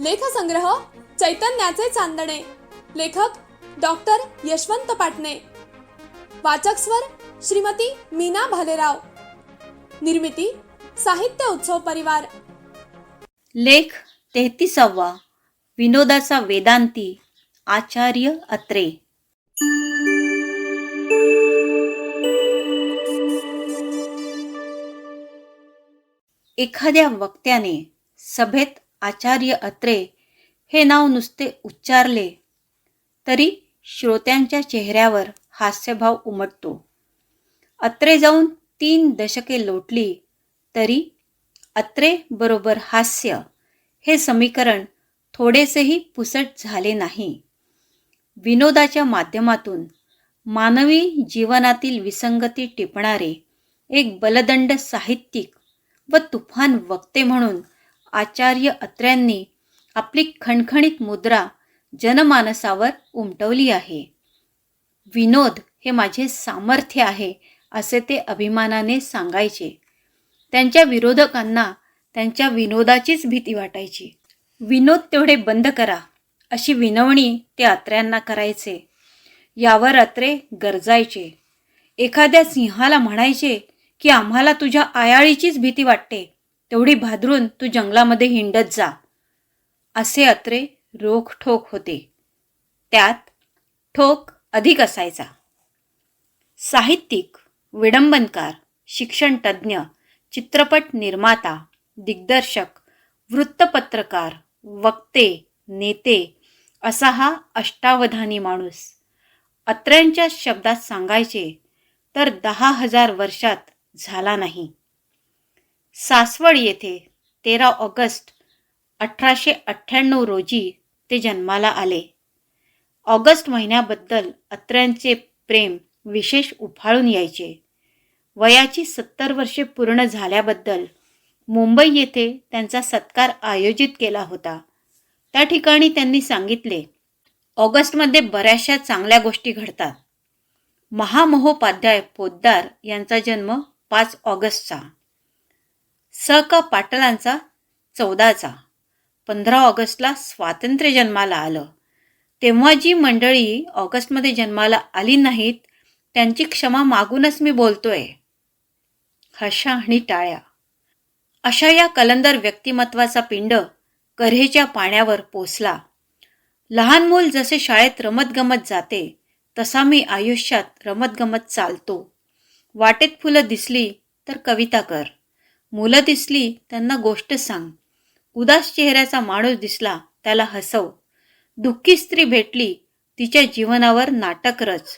लेखसंग्रह चैतन्याचे चांदणे. लेखक डॉक्टर यशवंत पाटणे. वाचक स्वर श्रीमती मीना भालेराव. निर्मिती साहित्य उत्सव परिवार. लेख तेहतीसावा. विनोदाचा वेदांती. आचार्य अत्रे. एखाद्या वक्त्याने सभेत आचार्य अत्रे हे नाव नुसते उच्चारले तरी श्रोत्यांच्या चेहऱ्यावर हास्यभाव उमटतो. अत्रे जाऊन तीन दशके लोटली तरी अत्रे बरोबर हास्य हे समीकरण थोडेसेही पुसट झाले नाही. विनोदाच्या माध्यमातून मानवी जीवनातील विसंगती टिपणारे एक बलदंड साहित्यिक व तुफान वक्ते म्हणून आचार्य अत्र्यांनी आपली खणखणीत मुद्रा जनमानसावर उमटवली आहे. विनोद हे माझे सामर्थ्य आहे असे ते अभिमानाने सांगायचे. त्यांच्या विरोधकांना त्यांच्या विनोदाचीच भीती वाटायची. विनोद तेवढे बंद करा अशी विनवणी ते अत्र्यांना करायचे. यावर अत्रे गरजायचे. एखाद्या सिंहाला म्हणायचे की आम्हाला तुझ्या आयाळीचीच भीती वाटते. तेवढी भादरून तू जंगलामध्ये हिंडत जा. असे अत्रे रोखठोक होते. त्यात ठोक अधिक असायचा. साहित्यिक विडंबनकार शिक्षणतज्ज्ञ चित्रपट निर्माता दिग्दर्शक वृत्तपत्रकार वक्ते नेते असा हा अष्टावधानी माणूस. अत्र्यांच्या शब्दात सांगायचे तर दहा हजार वर्षात झाला नाही. सासवड येथे तेरा ऑगस्ट अठराशे अठ्ठ्याण्णव रोजी ते जन्माला आले. ऑगस्ट महिन्याबद्दल अत्र्यांचे प्रेम विशेष उफाळून यायचे. वयाची सत्तर वर्षे पूर्ण झाल्याबद्दल मुंबई येथे त्यांचा सत्कार आयोजित केला होता. त्या ठिकाणी त्यांनी सांगितले ऑगस्टमध्ये बऱ्याचशा चांगल्या गोष्टी घडतात. महामहोपाध्याय पोद्दार यांचा जन्म पाच ऑगस्टचा. स का पाटलांचा चौदाचा. पंधरा ऑगस्टला स्वातंत्र्य जन्माला आलं. तेव्हा जी मंडळी ऑगस्टमध्ये जन्माला आली नाहीत त्यांची क्षमा मागूनच मी बोलतोय. हशा आणि टाळ्या. अशा या कलंदर व्यक्तिमत्वाचा पिंड कऱ्हेच्या पाण्यावर पोचला लहान मूल जसे शाळेत रमतगमत जाते तसा मी आयुष्यात रमतगमत चालतो. वाटेत फुलं दिसली तर कविता कर. मुलं दिसली त्यांना गोष्ट सांग. उदास चेहऱ्याचा माणूस दिसला त्याला हसव. दुःखी स्त्री भेटली तिच्या जीवनावर नाटक रच.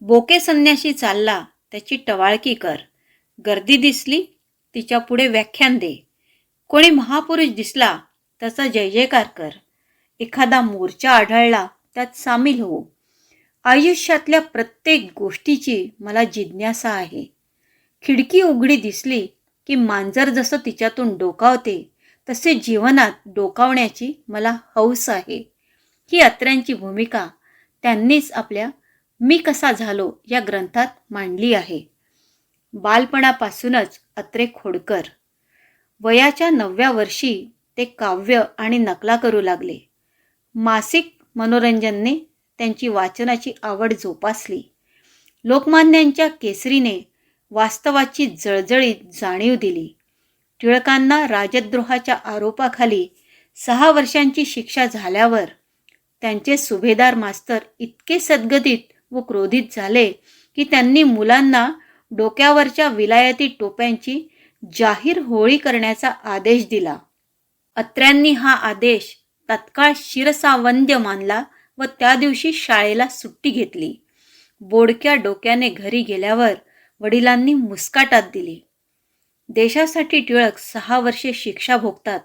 बोके संन्याशी चालला त्याची टवाळकी कर. गर्दी दिसली तिच्या पुढे व्याख्यान दे. कोणी महापुरुष दिसला त्याचा जय जयकार कर. एखादा मोर्चा आढळला त्यात सामील हो आयुष्यातल्या प्रत्येक गोष्टीची मला जिज्ञासा आहे. खिडकी उघडी दिसली की मांजर जसं तिच्यातून डोकावते तसे जीवनात डोकावण्याची मला हौस आहे. ही अत्र्यांची भूमिका त्यांनीच आपल्या मी कसा झालो या ग्रंथात मांडली आहे. बालपणापासूनच अत्रे खोडकर. वयाच्या नवव्या वर्षी ते काव्य आणि नकला करू लागले. मासिक मनोरंजनने त्यांची वाचनाची आवड जोपासली. लोकमान्यांच्या केसरीने वास्तवाची जळजळीत जाणीव दिली. टिळकांना राजद्रोहाच्या आरोपाखाली सहा वर्षांची शिक्षा झाल्यावर त्यांचे सुभेदार मास्तर इतके सद्गदित व क्रोधित झाले की त्यांनी मुलांना डोक्यावरच्या विलायती टोप्यांची जाहीर होळी करण्याचा आदेश दिला. अत्र्यांनी हा आदेश तत्काळ शिरसावंद्य मानला व त्या दिवशी शाळेला सुट्टी घेतली. बोडक्या डोक्याने घरी गेल्यावर वडिलांनी मुस्काटात दिली. देशासाठी टिळक सहा वर्षे शिक्षा भोगतात.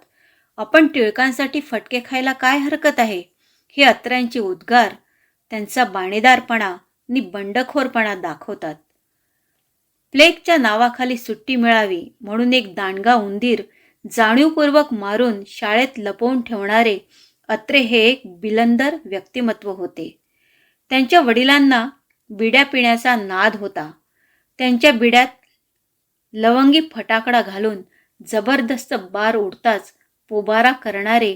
आपण टिळकांसाठी फटके खायला काय हरकत आहे? हे अत्र्यांचे उद्गार त्यांचा बाणेदारपणा आणि बंडखोरपणा दाखवतात. प्लेगच्या नावाखाली सुट्टी मिळावी म्हणून एक दांडगा उंदीर जाणीवपूर्वक मारून शाळेत लपवून ठेवणारे अत्रे हे एक बिलंदर व्यक्तिमत्व होते. त्यांच्या वडिलांना बिड्या पिण्याचा नाद होता. त्यांच्या बिड्यात लवंगी फटाकडा घालून जबरदस्त बार उडताच पोबारा करणारे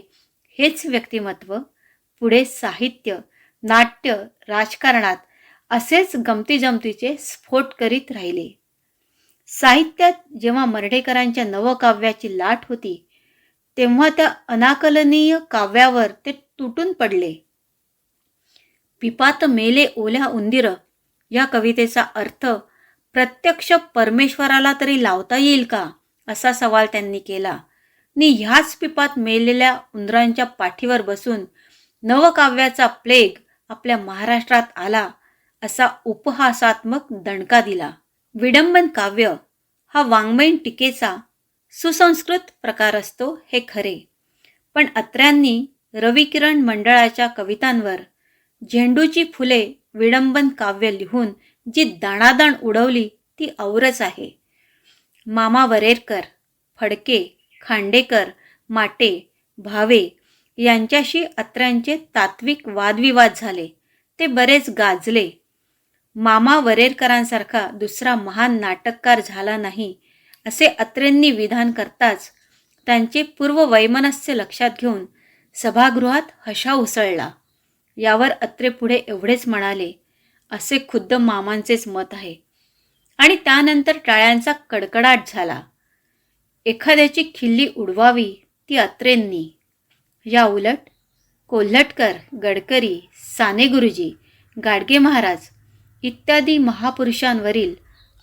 हेच व्यक्तिमत्व पुढे साहित्य नाट्य राजकारणात असेच गमतीजमतीचे स्फोट करीत राहिले. साहित्यात जेव्हा मर्ढेकरांच्या नवकाव्याची लाट होती तेव्हा त्या अनाकलनीय काव्यावर ते तुटून पडले. पिपात मेले ओल्या उंदीर या कवितेचा अर्थ प्रत्यक्ष परमेश्वराला तरी लावता येईल का? असा सवाल त्यांनी केला. नि ह्याच पिपात मेलेल्या उंदरांच्या पाठीवर बसून नवकाव्याचा प्लेग आपल्या महाराष्ट्रात आला असा उपहासात्मक दणका दिला. विडंबन काव्य हा वाङ्मयीन टीकेचा सुसंस्कृत प्रकार असतो हे खरे. पण अत्र्यांनी रविकिरण मंडळाच्या कवितांवर झेंडूची फुले विडंबन काव्य लिहून जी दाणादाण उडवली ती औरच आहे. मामा वरेरकर फडके खांडेकर माटे भावे यांच्याशी अत्र्यांचे तात्विक वादविवाद झाले. ते बरेच गाजले. मामा वरेरकरांसारखा दुसरा महान नाटककार झाला नाही असे अत्रेंनी विधान करताच त्यांचे पूर्व वैमनस्य लक्षात घेऊन सभागृहात हशा उसळला. यावर अत्रे पुढे एवढेच म्हणाले असे खुद्द मामांचेच मत आहे. आणि त्यानंतर टाळ्यांचा कडकडाट झाला. एखाद्याची खिल्ली उडवावी ती अत्रेंनी. या उलट कोल्हटकर गडकरी साने गुरुजी गाडगे महाराज इत्यादी महापुरुषांवरील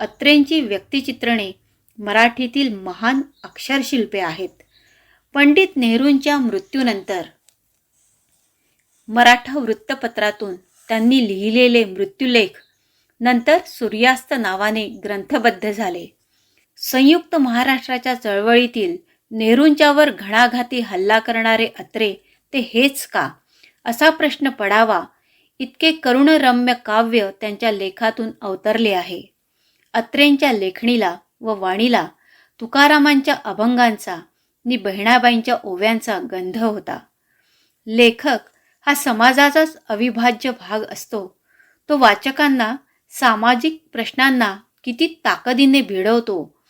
अत्रेंची व्यक्तिचित्रणे मराठीतील महान अक्षरशिल्पे आहेत. पंडित नेहरूंच्या मृत्यूनंतर मराठा वृत्तपत्रातून त्यांनी लिहिलेले मृत्युलेख नंतर सूर्यास्त नावाने ग्रंथबद्ध झाले. संयुक्त महाराष्ट्राच्या चळवळीतील नेहरूंच्यावर घणाघाती हल्ला करणारे अत्रे ते हेच का? असा प्रश्न पडावा इतके करुणरम्य काव्य त्यांच्या लेखातून अवतरले आहे. अत्रेंच्या लेखणीला व वाणीला तुकारामांच्या अभंगांचा नि बहिणाबाईंच्या ओव्यांचा गंध होता. लेखक हा समाजाचाच अविभाज्य भाग असतो. तो वाचकांना सामाजिक प्रश्नांना किती ताकदीने भिडवतो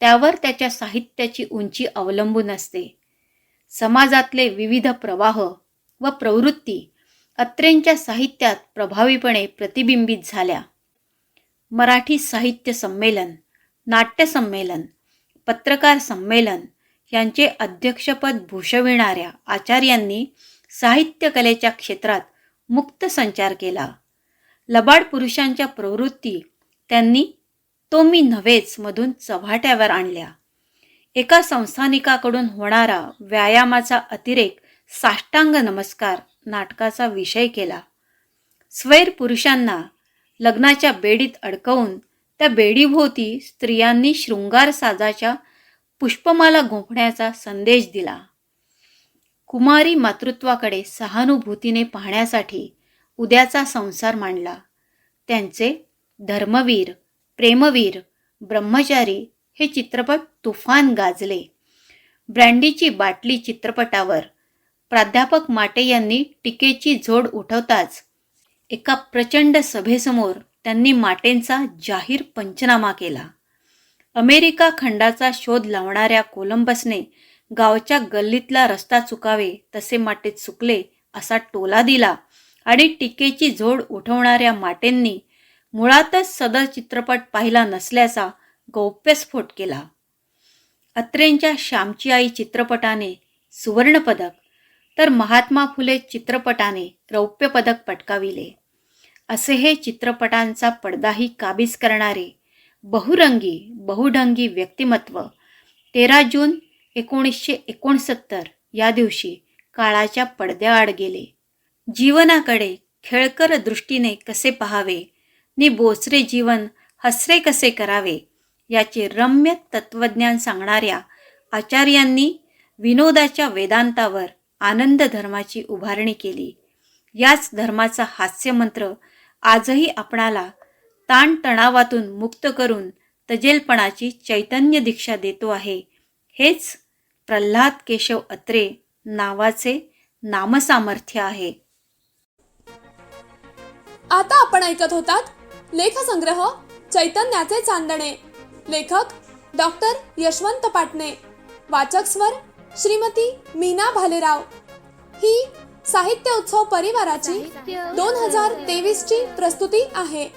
त्यावर त्याच्या साहित्याची उंची अवलंबून असते. समाजातले विविध प्रवाह व प्रवृत्ती अत्रेंच्या साहित्यात प्रभावीपणे प्रतिबिंबित झाल्या. मराठी साहित्य संमेलन नाट्य संमेलन पत्रकार संमेलन यांचे अध्यक्षपद भूषविणाऱ्या आचार्यांनी साहित्य कलेच्या क्षेत्रात मुक्त संचार केला. लबाड पुरुषांच्या प्रवृत्ती त्यांनी तो मी नव्हेच मधून चव्हाट्यावर आणल्या. एका संस्थानिकाकडून होणारा व्यायामाचा अतिरेक साष्टांग नमस्कार नाटकाचा विषय केला. स्वैर पुरुषांना लग्नाच्या बेडीत अडकवून त्या बेडीभोवती स्त्रियांनी शृंगार साजाच्या पुष्पमाला गोंफण्याचा संदेश दिला. कुमारी मातृत्वाकडे सहानुभूतीने पाहण्यासाठी उद्याचा संसार मांडला. त्यांचे धर्मवीर प्रेमवीर ब्रह्मचारी हे चित्रपट तुफान गाजले. ब्रँडीची बाटली चित्रपटावर प्राध्यापक माटे यांनी टीकेची झोड उठवताच एका प्रचंड सभेसमोर त्यांनी माटेंचा जाहीर पंचनामा केला. अमेरिका खंडाचा शोध लावणाऱ्या कोलंबसने गावच्या गल्लीतला रस्ता चुकावे तसे माटे चुकले असा टोला दिला. आणि टीकेची झोड उठवणाऱ्या माटेंनी मुळातच सदर चित्रपट पाहिला नसल्याचा गौप्यस्फोट केला. अत्रेंच्या श्यामची आई चित्रपटाने सुवर्णपदक तर महात्मा फुले चित्रपटाने रौप्य पदक पटकाविले. असे हे चित्रपटांचा पडदाही काबीज करणारे बहुरंगी बहुढंगी व्यक्तिमत्व तेरा जून एकोणीसशे एकोणसत्तर या दिवशी काळाच्या पडद्याआड गेले. जीवनाकडे खेळकर दृष्टीने कसे पहावे? नि बोचरे जीवन हसरे कसे करावे? याचे रम्य तत्वज्ञान सांगणाऱ्या आचार्यांनी विनोदाच्या वेदांतावर आनंद धर्माची उभारणी केली. याच धर्माचा हास्यमंत्र आजही आपणाला ताणतणावातून मुक्त करून तजेलपणाची चैतन्य दीक्षा देतो आहे. हेच प्रल्हाद केशव अत्रे नावाचे नामसामर्थ्य आहे. आता आपण ऐकत होतात लेखसंग्रह चैतन्याचे चांदणे. लेखक डॉक्टर यशवंत पाटणे. वाचक स्वर श्रीमती मीना भालेराव. ही साहित्य उत्सव परिवाराची दोन हजार तेवीस ची प्रस्तुती आहे.